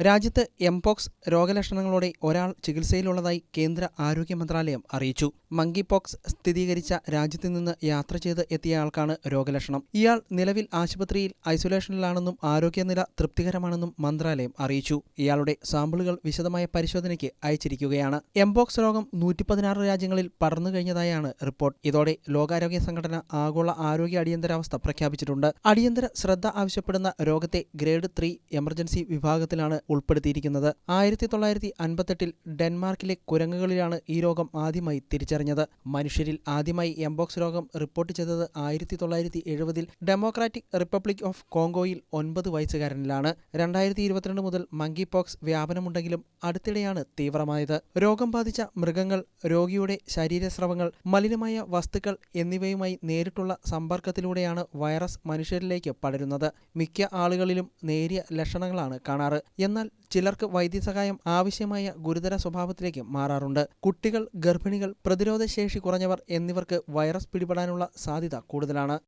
രാജ്യത്ത് എംപോക്സ് രോഗലക്ഷണങ്ങളോടെ ഒരാൾ ചികിത്സയിലുള്ളതായി കേന്ദ്ര ആരോഗ്യ മന്ത്രാലയം അറിയിച്ചു. മങ്കിപോക്സ് സ്ഥിരീകരിച്ച രാജ്യത്തു നിന്ന് യാത്ര ചെയ്ത് എത്തിയ ആൾക്കാണ് രോഗലക്ഷണം. ഇയാൾ നിലവിൽ ആശുപത്രിയിൽ ഐസൊലേഷനിലാണെന്നും ആരോഗ്യനില തൃപ്തികരമാണെന്നും മന്ത്രാലയം അറിയിച്ചു. ഇയാളുടെ സാമ്പിളുകൾ വിശദമായ പരിശോധനയ്ക്ക് അയച്ചിരിക്കുകയാണ്. എംപോക്സ് രോഗം നൂറ്റി പതിനാറ് രാജ്യങ്ങളിൽ പടർന്നു കഴിഞ്ഞതായാണ് റിപ്പോർട്ട്. ഇതോടെ ലോകാരോഗ്യ സംഘടന ആഗോള ആരോഗ്യ അടിയന്തരാവസ്ഥ പ്രഖ്യാപിച്ചിട്ടുണ്ട്. അടിയന്തര ശ്രദ്ധ ആവശ്യപ്പെടുന്ന രോഗത്തെ ഗ്രേഡ് ത്രീ എമർജൻസി വിഭാഗത്തിലാണ് ഉൾപ്പെടുത്തിയിരിക്കുന്നത്. ആയിരത്തി തൊള്ളായിരത്തി അൻപത്തെട്ടിൽ ഡെൻമാർക്കിലെ കുരങ്ങുകളിലാണ് ഈ രോഗം ആദ്യമായി തിരിച്ചറിഞ്ഞത്. മനുഷ്യരിൽ ആദ്യമായി എംബോക്സ് രോഗം റിപ്പോർട്ട് ചെയ്തത് ആയിരത്തി തൊള്ളായിരത്തി എഴുപതിൽ ഡെമോക്രാറ്റിക് റിപ്പബ്ലിക് ഓഫ് കോങ്കോയിൽ ഒൻപത് വയസ്സുകാരനിലാണ്. രണ്ടായിരത്തി ഇരുപത്തിരണ്ട് മുതൽ മങ്കി പോക്സ് വ്യാപനമുണ്ടെങ്കിലും അടുത്തിടെയാണ് തീവ്രമായത്. രോഗം ബാധിച്ച മൃഗങ്ങൾ രോഗിയുടെ ശരീരസ്രവങ്ങൾ മലിനമായ വസ്തുക്കൾ എന്നിവയുമായി നേരിട്ടുള്ള സമ്പർക്കത്തിലൂടെയാണ് വൈറസ് മനുഷ്യരിലേക്ക് പടരുന്നത്. മിക്ക ആളുകളിലും നേരിയ ലക്ഷണങ്ങളാണ് കാണാറ്. എന്നാൽ ചിലർക്ക് വൈദ്യസഹായം ആവശ്യമായ ഗുരുതര സ്വഭാവത്തിലേക്ക് മാറാറുണ്ട്. കുട്ടികൾ ഗർഭിണികൾ പ്രതിരോധശേഷി കുറഞ്ഞവർ എന്നിവർക്ക് വൈറസ് പിടിപെടാനുള്ള സാധ്യത കൂടുതലാണ്.